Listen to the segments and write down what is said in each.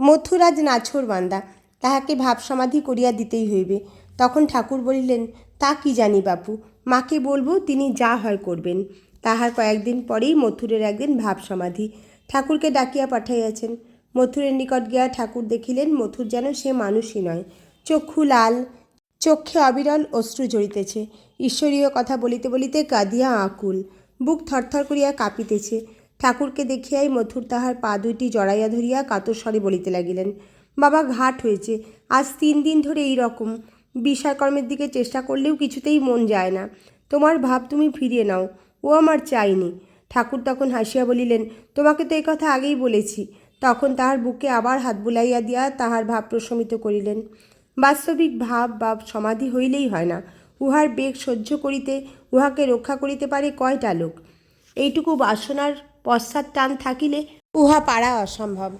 মথুরাজ নাছর বান্দা, তাহাকে ভাব সমাধি করিয়া দিতেই হইবে। তখন ঠাকুর বলিলেন, তা কি জানি বাপু, মাকে বলব তিনি যা হয় করবেন। তাহার কয়েকদিন পরেই মথুরের একদিন ভাব সমাধি ঠাকুরকে ডাকিয়া পাঠাইয়াছেন। মথুরের নিকট গিয়া ঠাকুর দেখিলেন, মথুর যেন সে মানুষই নয়। চক্ষু লাল, চক্ষে অবিরল অশ্রু ঝরিতেছে। ঈশ্বরীয় কথা বলিতে বলিতে কাঁদিয়া আকুল। বুক থরথর করিয়া কাঁপিতেছে। ঠাকুরকে দেখিয়াই মথুর তাহার পা দুইটি জড়াইয়া ধরিয়া কাতর স্বরে বলিতে লাগিলেন, বাবা, ঘাট হয়েছে, আজ তিন দিন ধরে এই রকম। বিষয়কর্মের দিকে চেষ্টা করলেও কিছুতেই মন যায় না। তোমার ভাব তুমি ফিরিয়ে নাও, ও আমার চাইনি। ঠাকুর তখন হাসিয়া বলিলেন, তোমাকে তো এই কথা আগেই বলেছি। তখন তাহার বুকে আবার হাত বুলাইয়া দিয়া তাহার ভাব প্রশমিত করিলেন, বাস্তবিক ভাব বা সমাধি হইলেই হয় না। উহার বেগ সহ্য করিতে, উহাকে রক্ষা করিতে পারে কয়টা লোক? এইটুকু বাসনার পশ্চাৎ টান থাকিলে উহা পারা অসম্ভব।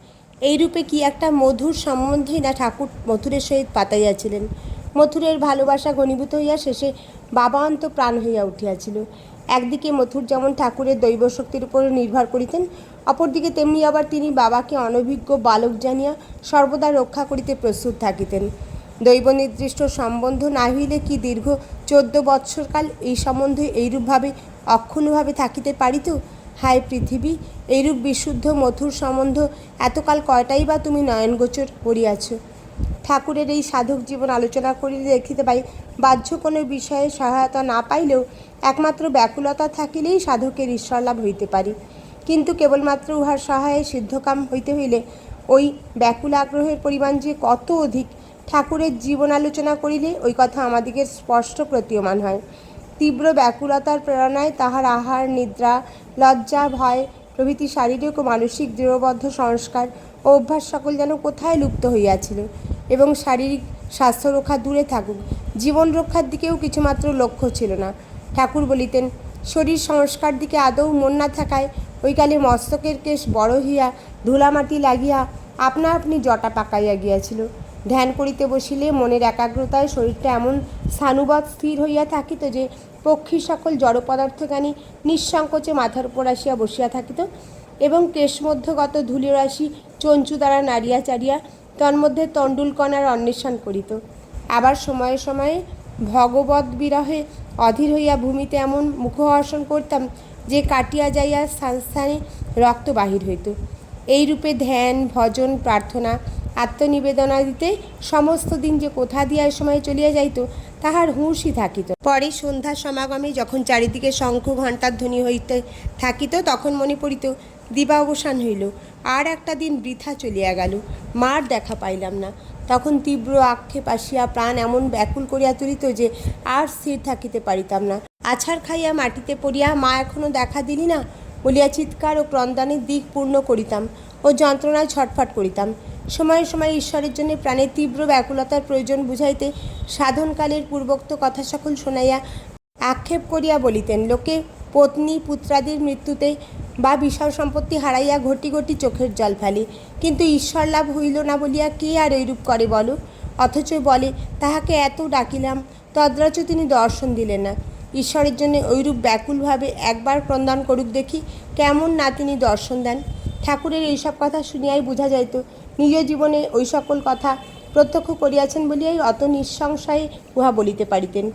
এইরূপে কি একটা মধুর সম্বন্ধেই না ঠাকুর মথুরের সহিত পাতাইয়াছিলেন? মথুরের ভালোবাসা ঘনীভূত হইয়া শেষে বাবান্ত প্রাণ হইয়া উঠিয়াছিল। একদিকে মথুর যেমন ঠাকুরের দৈব শক্তির উপর নির্ভর করিতেন, অপরদিকে তেমনি আবার তিনি বাবাকে অনভিজ্ঞ বালক জানিয়া সর্বদা রক্ষা করিতে প্রস্তুত থাকিতেন। দৈব নির্দিষ্ট সম্বন্ধ না হইলে কি দীর্ঘ চোদ্দ বৎসরকাল এই সম্বন্ধে এইরূপভাবে অক্ষুণ্ণভাবে থাকিতে পারিত? হায় পৃথিবী, এইরূপ বিশুদ্ধ, মধুর সম্বন্ধ এতকাল কয়টাই বা তুমি নয়নগোচর করিয়াছ? ঠাকুরের এই সাধক জীবন আলোচনা করিলে দেখিতে পাই, বাহ্য কোনো বিষয়ে সহায়তা না পাইলেও একমাত্র ব্যাকুলতা থাকিলেই সাধকের ঈশ্বরলাভ হইতে পারি। কিন্তু কেবলমাত্র উহার সহায়ে সিদ্ধকাম হইতে হইলে ওই ব্যাকুল আগ্রহের পরিমাণ যে কত অধিক, ঠাকুরের জীবন আলোচনা করিলে ওই কথা আমাদিগের স্পষ্ট প্রতীয়মান হয়। তীব্র ব্যাকুলতার প্রেরণায় তাহার আহার, নিদ্রা, লজ্জা, ভয় প্রভৃতি শারীরিক ও মানসিক দৃঢ়বদ্ধ সংস্কার ও অভ্যাস সকল যেন কোথায় লুপ্ত হইয়াছিল এবং শারীরিক স্বাস্থ্য রক্ষা দূরে থাকুক, জীবন রক্ষার দিকেও কিছুমাত্র লক্ষ্য ছিল না। ঠাকুর বলিতেন, শরীর সংস্কার দিকে আদৌ মন না থাকায় ওইকালে মস্তকের কেশ বড় হইয়া ধুলামাটি লাগিয়া আপনা আপনি জটা পাকাইয়া গিয়াছিল। ধ্যান করিতে বসিলে মনের একাগ্রতায় শরীরটা এমন স্থানুবৎ স্থির হইয়া থাকিত যে পক্ষী সকল জড় পদার্থজ্ঞানী নিঃসংকোচে মাথার উপর আসিয়া বসিয়া থাকিত এবং কেশমধ্যগত ধূলিরাশি চঞ্চু দ্বারা নাড়িয়া চাড়িয়া তন্মধ্যে তণ্ডুলকণার অন্বেষণ করিত। আবার সময়ে সময়ে ভগবত বিরহে অধীর হইয়া ভূমিতে এমন মুখহর্ষণ করতাম যে কাটিয়া যাইয়া স্থান স্থানে রক্ত বাহির হইত। এইরূপে ধ্যান, ভজন, প্রার্থনা আত্মনিবেদনা দিতে সমস্ত দিন যে কোথা দিয়া সময় চলিয়া যাইত, তাহার হুঁশই থাকিত। পরে সন্ধ্যা সমাগমে যখন চারিদিকে শঙ্খ ঘণ্টার ধ্বনি হইতে থাকিত, তখন মনে পড়িত, দিবা অবসান হইল। আর একটা দিন বৃথা চলিয়া গেল, মার দেখা পাইলাম না। তখন তীব্র আক্ষেপ আসিয়া প্রাণ এমন ব্যাকুল করিয়া তুলিত যে আর স্থির থাকিতে পারিতাম না। আছাড় খাইয়া মাটিতে পড়িয়া মা এখনও দেখা দিলি না বলিয়া চিৎকার ও ক্রন্দানের দিক পূর্ণ করিতাম ও যন্ত্রণায় ছটফট করিতাম। সময়ে সময়ে ঈশ্বরের জন্য প্রাণের তীব্র ব্যাকুলতার প্রয়োজন বুঝাইতে সাধনকালের পূর্বোক্ত কথা সকল শোনাইয়া আক্ষেপ করিয়া বলিতেন, লোকে পত্নী, পুত্রাদির মৃত্যুতে বা বিষয় সম্পত্তি হারাইয়া ঘটি ঘটি চোখের জল ফেলে, কিন্তু ঈশ্বর লাভ হইল না বলিয়া কে আর এইরূপ করে বলো? অথচ বলে, তাহাকে এত ডাকিলাম, তদ্রাচ তিনি দর্শন দিলেন না। ঈশ্বরের জন্য ওইরূপ ব্যাকুলভাবে একবার ক্রন্দন করুক দেখি, কেমন না তিনি দর্শন দেন? ঠাকুরের এইসব কথা শুনিয়াই বোঝা যাইত নিজ জীবনে ওই সকল কথা প্রত্যক্ষ করিয়াছেন বলিয়াই অত নিঃসংশয়ে উহা বলিতে পারিতেন।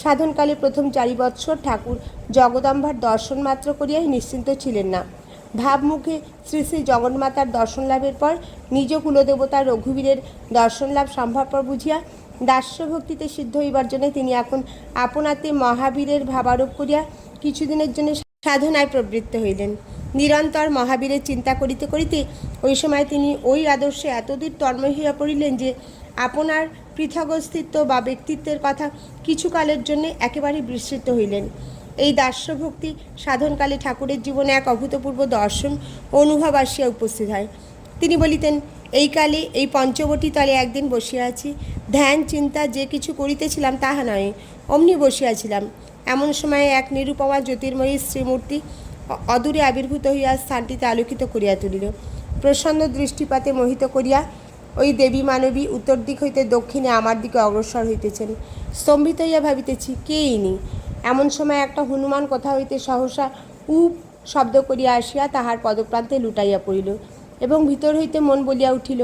সাধনকালে প্রথম চারি বৎসর ঠাকুর জগদম্বার দর্শন মাত্র করিয়াই নিশ্চিন্ত ছিলেন না। ভাবমুখে শ্রী শ্রী জগন্মাতার দর্শন লাভের পর নিজ কুলদেবতা রঘুবীরের দর্শন লাভ সম্ভবপর বুঝিয়া দাস্যভক্তিতে সিদ্ধ হইবার জন্য তিনি এখন আপনাতে মহাবীরের ভাবারোপ করিয়া কিছুদিনের জন্য সাধনায় প্রবৃত্ত হইলেন। নিরন্তর মহাবীরের চিন্তা করিতে করিতে ওই সময় তিনি ওই আদর্শে এতদূর তন্ময় হইয়া পড়িলেন যে আপনার পৃথক অস্তিত্ব বা ব্যক্তিত্বের কথা কিছুকালের জন্য একেবারে বিস্মৃত হইলেন। এই দাস্যভক্তি সাধনকালে ঠাকুরের জীবনে এক অভূতপূর্ব দর্শন অনুভব আসিয়া উপস্থিত হয়। তিনি বলিতেন, এই কালে এই পঞ্চবটি তলে একদিন বসিয়া আছি। ধ্যান, চিন্তা যে কিছু করিতেছিলাম তাহা নয়, অমনি বসিয়াছিলাম। এমন সময়ে এক নিরুপমা জ্যোতির্ময়ী শ্রীমূর্তি অদূরে আবির্ভূত হইয়া স্থানটিতে আলোকিত করিয়া তুলিল প্রসন্ন দৃষ্টিপাতে মোহিত করিয়া ওই দেবী মানবী উত্তর দিক হইতে দক্ষিণে আমার দিকে অগ্রসর হইতেছেন স্তম্ভিত হইয়া ভাবিতেছি কে ইনি এমন সময় একটা হনুমান কথা হইতে সহসা উপ শব্দ করিয়া আসিয়া তাহার পদপ্রান্তে লুটাইয়া পড়িল এবং ভিতর হইতে মন বলিয়া উঠিল